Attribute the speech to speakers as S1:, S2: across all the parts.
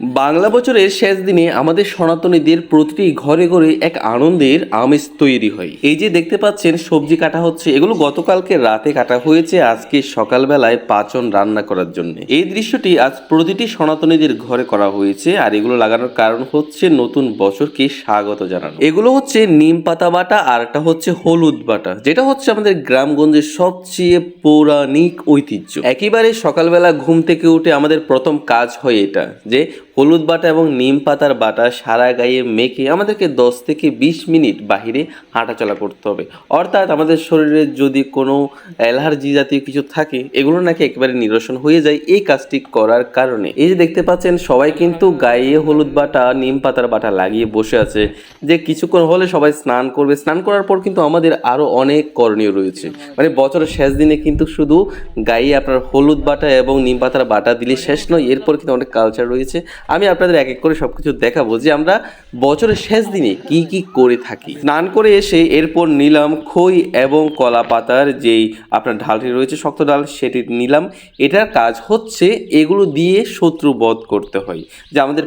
S1: বাংলা বছরের শেষ দিনে আমাদের সনাতনীদের প্রতিটি ঘরে ঘরে এক আনন্দের আমেজ তৈরি হয়। এই যে দেখতে পাচ্ছেন, সবজি কাটা হচ্ছে। এগুলো গতকালকে রাতে কাটা হয়েছে, আজকে সকালবেলায় পাচন রান্না করার জন্য। এই দৃশ্যটি আজ প্রতিটি সনাতনীদের ঘরে করা হয়েছে আর এগুলো লাগানোর কারণ হচ্ছে নতুন বছরকে স্বাগত জানানো। এগুলো হচ্ছে নিম পাতা বাটা, আর একটা হচ্ছে হলুদ বাটা। যেটা হচ্ছে আমাদের গ্রামগঞ্জের সবচেয়ে পৌরাণিক ঐতিহ্য। একেবারে সকালবেলা ঘুম থেকে উঠে আমাদের প্রথম কাজ হয় এটা, যে হলুদ বাটা এবং নিম পাতার বাটা সারা গায়ে মেখে আমাদেরকে দশ থেকে বিশ মিনিট বাহিরে হাঁটাচলা করতে হবে। অর্থাৎ আমাদের শরীরে যদি কোনো অ্যালার্জি জাতীয় কিছু থাকে, এগুলো নাকি একেবারে নিরসন হয়ে যায় এই কাজটি করার কারণে। এই যে দেখতে পাচ্ছেন, সবাই কিন্তু গায়ে হলুদ বাটা, নিম পাতার বাটা লাগিয়ে বসে আছে। যে কিছুক্ষণ হলে সবাই স্নান করবে। স্নান করার পর কিন্তু আমাদের আরও অনেক করণীয় রয়েছে। মানে বছরের শেষ দিনে কিন্তু শুধু গায়ে আপনার হলুদ বাটা এবং নিম পাতার বাটা দিলে শেষ নয়, এরপর কিন্তু অনেক কালচার রয়েছে। আমি আপনাদের এক এক করে সব কিছু দেখাবো যে আমরা বছরের শেষ দিনে কি কি করে থাকি। স্নান করে এসে এরপর নিলাম খই এবং কলা পাতার যেই আপনার ঢালটি রয়েছে, শক্ত ডাল, সেটি নিলাম। এটার কাজ হচ্ছে এগুলো দিয়ে শত্রু বধ করতে হয়। যে আমাদের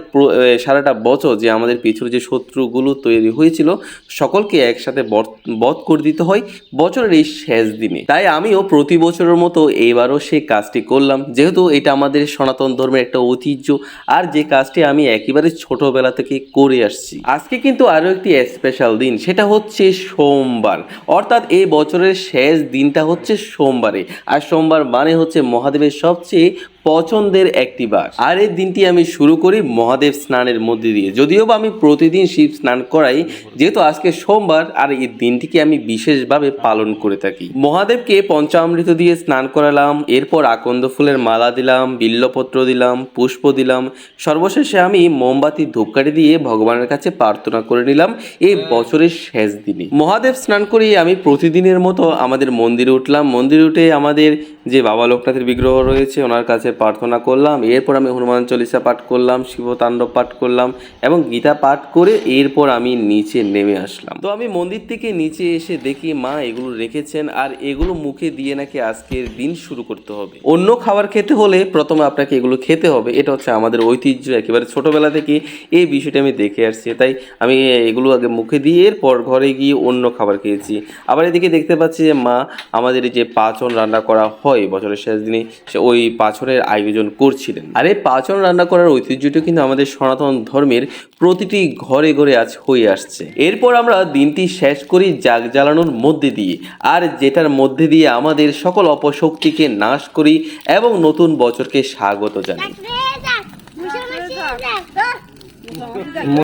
S1: সারাটা বছর যে আমাদের পিছনে যে শত্রুগুলো তৈরি হয়েছিল, সকলকে একসাথে বধ- করে দিতে হয় বছরের এই শেষ দিনে। তাই আমিও প্রতি বছরের মতো এবারও সেই কাজটি করলাম। যেহেতু এটা আমাদের সনাতন ধর্মের একটা ঐতিহ্য, আর যে কাজটি আমি একেবারে ছোটবেলা থেকে করে আসছি। আজকে কিন্তু আরও একটি স্পেশাল দিন, সেটা হচ্ছে সোমবার। অর্থাৎ এ বছরের শেষ দিনটা হচ্ছে সোমবারে। আর সোমবার মানে হচ্ছে মহাদেবের সবচেয়ে পছন্দের একটি বার আর এই দিনটি আমি শুরু করি মহাদেব স্নানের মধ্যে দিয়ে। যদিও বা আমি প্রতিদিন শিব স্নান করাই, যেহেতু আজকে সোমবার, আর এই দিনটিকে আমি বিশেষভাবে পালন করে থাকি। মহাদেবকে পঞ্চামৃত দিয়ে স্নান করালাম, এরপর আকন্দ ফুলের মালা দিলাম, বিল্লপত্র দিলাম, পুষ্প দিলাম, সর্বশেষে আমি মোমবাতি, ধূপকাঠি দিয়ে ভগবানের কাছে প্রার্থনা করে নিলাম এই বছরের শেষ দিনে। মহাদেব স্নান করে আমি প্রতিদিনের মতো আমাদের মন্দিরে উঠলাম। মন্দিরে উঠে আমাদের যে বাবা লোকনাথের বিগ্রহ রয়েছে, ওনার কাছে প্রার্থনা করলাম, এরপর আমি হনুমান চল্লিশা পাঠ করলাম শিবতাণ্ডব পাঠ করলাম এবং গীতা পাঠ করে এরপর আমি নিচে নেমে আসলাম। তো আমি মন্দির থেকে নিচে এসে দেখি মা এগুলো রেখেছেন আর এগুলো মুখে দিয়ে নাকি আজকের দিন শুরু করতে হবে। অন্য খাবার খেতে হলে প্রথমে আপনাকে এগুলো খেতে হবে, এটা হচ্ছে আমাদের ঐতিহ্য একেবারে ছোটবেলা থেকে এই বিষয়টা আমি দেখে আসছি, তাই আমি এগুলো আগে মুখে দিয়ে এরপর ঘরে গিয়ে অন্য খাবার খেয়েছি। আবার এদিকে দেখতে পাচ্ছি যে মা আমাদের যে পাচন রান্না করা হয় বছরের শেষ দিনে, সে ওই পাচনের আয়োজন করছিলেন। আর এই পাচন রান্না করার ঐতিহ্যটি কিন্তু আমাদের সনাতন ধর্মের প্রতিটি ঘরে ঘরে আজ হয়ে আসছে। এরপর আমরা দিনটি শেষ করি জাগ জ্বালানোর মধ্যে দিয়ে। আর যেটার মধ্যে দিয়ে আমাদের সকল অপশক্তিকে নাশ করি এবং নতুন বছরকে স্বাগত জানাই।